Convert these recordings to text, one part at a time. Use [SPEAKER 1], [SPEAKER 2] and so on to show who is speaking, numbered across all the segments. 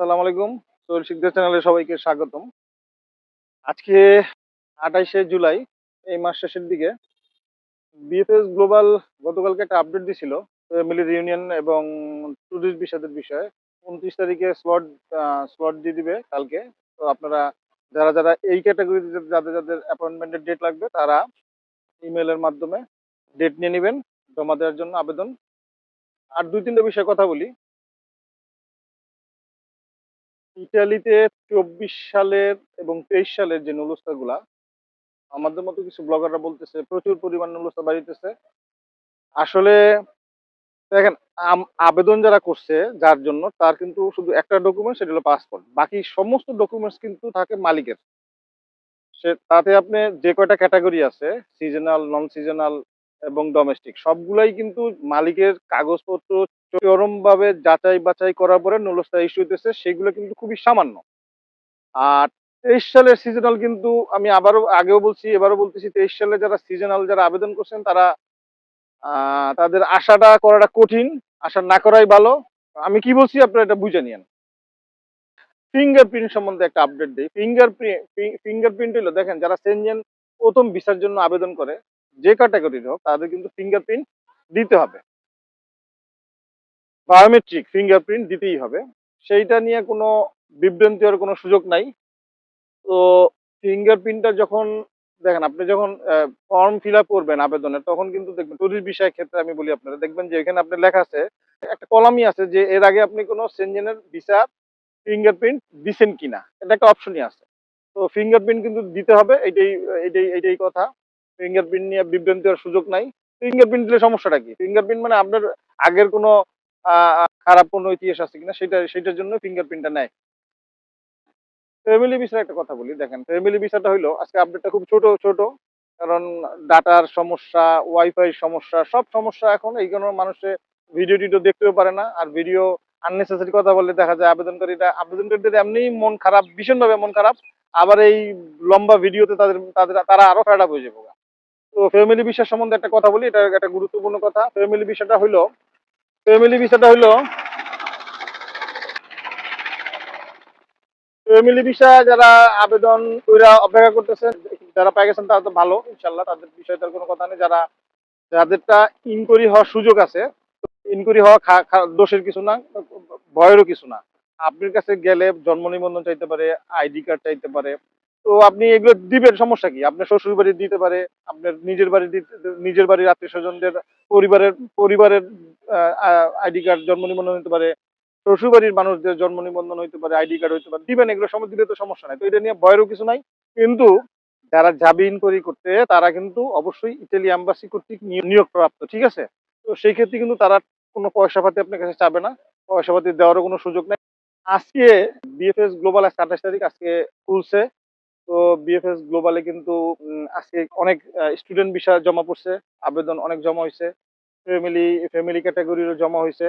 [SPEAKER 1] আসসালামু আলাইকুম। সোহেল শিকদার চ্যানেলে সবাইকে স্বাগতম। আজকে আঠাইশে জুলাই, এই মাস শেষের দিকে বিএফএস গ্লোবাল গতকালকে একটা আপডেট দিছিল, ফ্যামিলি ইউনিয়ন এবং ট্যুরিস্ট বিষয়দের বিষয়ে। উনত্রিশ তারিখে স্লট স্লট দিয়ে দিবে কালকে। তো আপনারা, যারা যারা এই ক্যাটাগরিতে যাদের যাদের অ্যাপয়েন্টমেন্টের ডেট লাগবে, তারা ইমেলের মাধ্যমে ডেট নিয়ে নেবেন, জমা দেওয়ার জন্য আবেদন। আর দুই তিনটা বিষয়ে কথা বলি। ইটালিতে চব্বিশ সালের এবং তেইশ সালের যে নুলস্তাগুলা আমাদের মতো কিছু ব্লগাররা বলতেছে, প্রচুর পরিমাণ নুলস্তা বাড়িতেছে। আসলে দেখেন আবেদন যারা করছে, যার জন্য তার কিন্তু শুধু একটা ডকুমেন্ট সেটা হলো পাসপোর্ট বাকি সমস্ত ডকুমেন্টস কিন্তু থাকে মালিকের। সে, তাতে আপনি যে কয়টা ক্যাটাগরি আছে সিজনাল নন সিজনাল এবং ডোমেস্টিক সবগুলাই কিন্তু মালিকের কাগজপত্র চরম ভাবে যাচাই বাছাই করার পরে নুলস্তা ইস্যু হইতেছে, সেগুলো কিন্তু খুবই সামান্য। আর তেইশ সালের সিজনাল কিন্তু আমি আবারও আগেও বলছি, এবারও বলতেছি, তেইশ সালে যারা সিজনাল যারা আবেদন করছেন, তারা তাদের আশাটা করাটা কঠিন, আশা না করাই ভালো। আমি কি বলছি আপনারা এটা বুঝে নিয়েন। ফিঙ্গারপ্রিন্ট সম্বন্ধে একটা আপডেট দিই। ফিঙ্গারপ্রিন্ট ফিঙ্গারপ্রিন্ট হলো দেখেন, যারা সেনজেন প্রথম ভিসার জন্য আবেদন করে যে ক্যাটাগরির হোক, তাদের কিন্তু ফিঙ্গারপ্রিন্ট দিতে হবে। বায়োমেট্রিক ফিঙ্গারপ্রিন্ট দিতেই হবে। সেইটা নিয়ে কোনো বিভ্রান্তি হওয়ার কোনো সুযোগ নাই। তো ফিঙ্গারপ্রিন্টটা যখন, দেখেন আপনি যখন ফর্ম ফিল আপ করবেন আবেদনের তখন কিন্তু দেখবেন টুরিস্ট বিষয়ের ক্ষেত্রে আমি বলি আপনারা দেখবেন যে এখানে আপনার লেখা আছে, একটা কলামই আছে যে এর আগে আপনি কোনো সেনজেনের ভিসা ফিঙ্গারপ্রিন্ট দিছেন কিনা। এটা একটা অপশনই আছে। তো ফিঙ্গারপ্রিন্ট কিন্তু দিতে হবে, এটাই এটাই এটাই কথা। ফিঙ্গারপ্রিন্ট নিয়ে বিভ্রান্তি হওয়ার সুযোগ নাই। ফিঙ্গারপ্রিন্ট দিলে সমস্যাটা কি? ফিঙ্গারপ্রিন্ট মানে আপনার আগের কোনো খারাপ কোনো ইতিহাস আছে কিনা সেটা, সেটার জন্য ফিঙ্গারপ্রিন্টটা নেয়। ফ্যামিলি ভিসার একটা কথা বলি, দেখেন। ফ্যামিলি ভিসাটা হইল, আজকে আপডেটটা খুব ছোট ছোট। কারণ ডাটার সমস্যা ওয়াইফাই সমস্যা, সব সমস্যা এখন এই কারণে মানুষে ভিডিও টিডিও দেখতেও পারে না। আর ভিডিও আননেসেসারি কথা বললে দেখা যায় আবেদনকারীরা, আবেদনকারীদের এমনি মন খারাপ, ভীষণভাবে মন খারাপ। আবার এই লম্বা ভিডিওতে তাদের তাদের, তারা আরও খারাপ হয়ে যাবে। তো ফ্যামিলি ভিসা সম্বন্ধে একটা কথা বলি, এটা একটা গুরুত্বপূর্ণ কথা। ফ্যামিলি ভিসাটা হইল ফ্যামিলি ভিসাটা হইল ফ্যামিলি ভিসা যারা আবেদন কইরা অপেক্ষা করতেছেন, যারা পাই গেছেন তারা তো ভালো ইনশাল্লাহ তাদের বিষয়ে তার কোনো কথা নেই। যারা, যাদেরটা ইনকোয়ারি হওয়ার সুযোগ আছে ইনকোয়ারি হওয়া দোষের কিছু না, ভয়েরও কিছু না। আপনার কাছে গেলে জন্ম নিবন্ধন চাইতে পারে আইডি কার্ড চাইতে পারে তো আপনি এগুলো দিবেন, সমস্যা কি? আপনার শ্বশুর বাড়ি দিতে পারে, আপনার নিজের বাড়ি নিজের বাড়ির আত্মীয় স্বজনদের পরিবারের পরিবারের আইডি কার্ড জন্ম নিবন্ধন হতে পারে শ্বশুর বাড়ির মানুষদের জন্ম নিবন্ধন হইতে পারে, আইডি কার্ড হইতে পারে, দিবেন এগুলো, সময় দিলে তো সমস্যা নাই। তো এটা নিয়ে ভয়েরও কিছু নাই। কিন্তু যারা যাবে ইনকোয়ারি করতে, তারা কিন্তু অবশ্যই ইটালি অ্যাম্বাসি কর্তৃক নিয়- নিয়োগপ্রাপ্ত, ঠিক আছে? তো সেই ক্ষেত্রে কিন্তু তারা কোনো পয়সা পাতি আপনার কাছে চাবে না। পয়সা পাতি দেওয়ারও কোনো সুযোগ নেই। আজকে বিএফএস গ্লোবাল আজকে আঠাশ তারিখ আজকে খুলছে। তো বিএফএস গ্লোবালে কিন্তু আজকে অনেক স্টুডেন্ট বিষয় জমা পড়ছে, আবেদন অনেক জমা হয়েছে ফ্যামিলি ফ্যামিলি ক্যাটাগরিরও জমা হয়েছে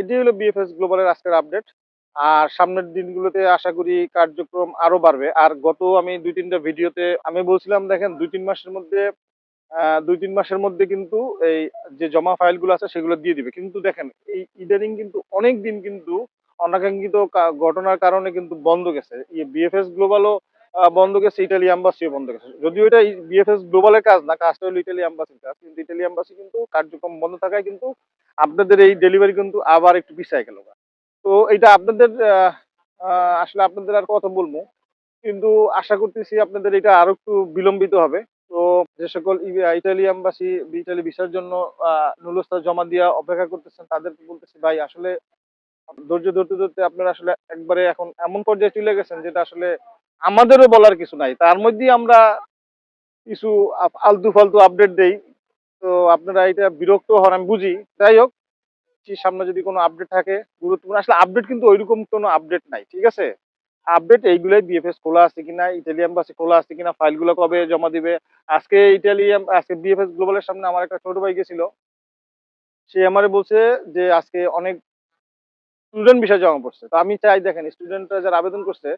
[SPEAKER 1] এটি হলো বিএফএস গ্লোবালের আজকের আপডেট আর সামনের দিনগুলোতে আশা করি কার্যক্রম আরও বাড়বে। আর গত আমি দুই তিনটা ভিডিওতে আমি বলছিলাম, দেখেন, দুই তিন মাসের মধ্যে দুই তিন মাসের মধ্যে কিন্তু এই যে জমা ফাইলগুলো আছে সেগুলো দিয়ে দিবে। কিন্তু দেখেন, এই ইদানিং কিন্তু অনেক দিন কিন্তু অনাকাঙ্ক্ষিত ঘটনার কারণে কিন্তু বন্ধ গেছে। বিএফএস গ্লোবালও বন্ধ গেছে ইটালি অ্যাম্বাসিও বন্ধ গেছে যদিও এটা বিএফএস গ্লোবালের কাজ না কাজটা হলো ইটালি অ্যাম্বাসির কাজ কিন্তু ইটালি অ্যাম্বাসি কিন্তু কার্যক্রম বন্ধ থাকায় কিন্তু আপনাদের এই ডেলিভারি কিন্তু আবার একটু পিছিয়ে গেল। তো এটা আপনাদের আসলে আপনাদের আর কথা বলব কিন্তু আশা করতেছি আপনাদের এটা আরও একটু বিলম্বিত হবে। তো যে সকল ইটালি অ্যাম্বাসি ইটালি ভিসার জন্য আহ, নুলস্তা জমা দিয়া অপেক্ষা করতেছেন তাদেরকে বলতেছি ভাই আসলে ধৈর্য ধরতে ধরতে আপনারা আসলে একবারে এখন এমন পর্যায়ে চলে গেছেন যেটা আসলে আমাদেরও বলার কিছু নাই। তার মধ্যে আমরা কিছু আলতু ফালতু আপডেট দেই। তো আপনারা এটা বিরক্ত হন আমি বুঝি। যাই হোক সামনে যদি কোনো আপডেট থাকে, গুরুত্বপূর্ণ। আসলে আপডেট কিন্তু ওইরকম কোনো আপডেট নাই, ঠিক আছে? আপডেট এইগুলাই বিএফএস খোলা আছে কিনা ইটালি এম্বাসি খোলা আছে কিনা ফাইলগুলো কবে জমা দিবে? আজকে ইটালি আজকে বিএফএস গ্লোবালের সামনে আমার একটা ছোট ভাই গেছিল। সে আমারে বলছে যে আজকে অনেক স্টুডেন্ট বিষয় জমা পড়ছে। তো আমি চাই দেখেন স্টুডেন্টরা যারা আবেদন করছে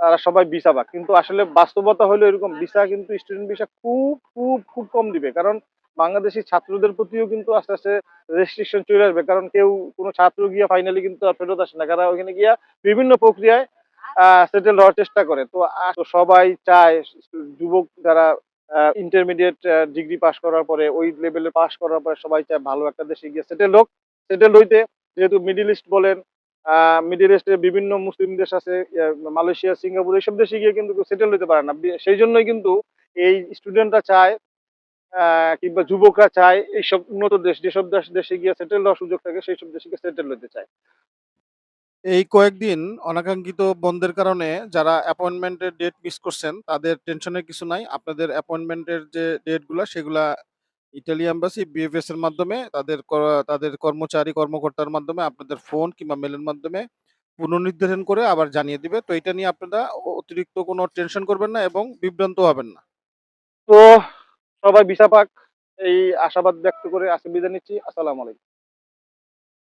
[SPEAKER 1] তারা সবাই ভিসা পাক। কিন্তু আসলে বাস্তবতা হলো এরকম, ভিসা কিন্তু স্টুডেন্ট ভিসা খুব খুব খুব কম দিবে। কারণ বাংলাদেশি ছাত্রদের প্রতিও কিন্তু আস্তে আস্তে রেস্ট্রিকশন চলে আসবে। কারণ কেউ কোনো ছাত্র গিয়া ফাইনালি কিন্তু আর ফেরত আসে না। কারণ ওইখানে গিয়া বিভিন্ন প্রক্রিয়ায় সেটেল হওয়ার চেষ্টা করে। তো সবাই চায় যুবক যারা ইন্টারমিডিয়েট ডিগ্রি পাস করার পরে, ওই লেভেলে পাস করার পরে সবাই চায় ভালো একটা দেশে গিয়ে সেটেল হোক। সেটেল হইতে যেহেতু মিডিল ইস্ট বলেন মিডিল ইস্টের বিভিন্ন মুসলিম দেশ আছে মালয়েশিয়া, সিঙ্গাপুর, এইসব দেশে গিয়ে কিন্তু সেটেল হতে পারে না। সেই জন্যই কিন্তু এই স্টুডেন্টরা চায় কিংবা যুবকরা চায় এইসব উন্নত দেশ, যেসব দেশ, দেশে গিয়ে সেটেল হওয়ার সুযোগ থাকে সেই সব দেশে গিয়ে সেটেল হতে চায়।
[SPEAKER 2] এই কয়েকদিন অনাকাঙ্ক্ষিত বন্ধের কারণে যারা অ্যাপয়েন্টমেন্টের ডেট মিস করছেন, তাদের টেনশনের কিছু নাই। আপনাদের অ্যাপয়েন্টমেন্টের যে ডেটগুলা সেগুলা ইটালি এম্বাসি বিএফএস এর মাধ্যমে, তাদের তাদের কর্মচারী, কর্মকর্তার মাধ্যমে, আপনাদের ফোন কিংবা মেলের মাধ্যমে পুনর্নির্ধারণ করে আবার জানিয়ে দিবে। তো এটা নিয়ে আপনারা অতিরিক্ত কোনো টেনশন করবেন না এবং বিভ্রান্ত হবেন না।
[SPEAKER 1] তো সবাই বিশাপাক পাক, এই আশাবাদ ব্যক্ত করে আসবিদা নিচ্ছি। আসসালামু আলাইকুম।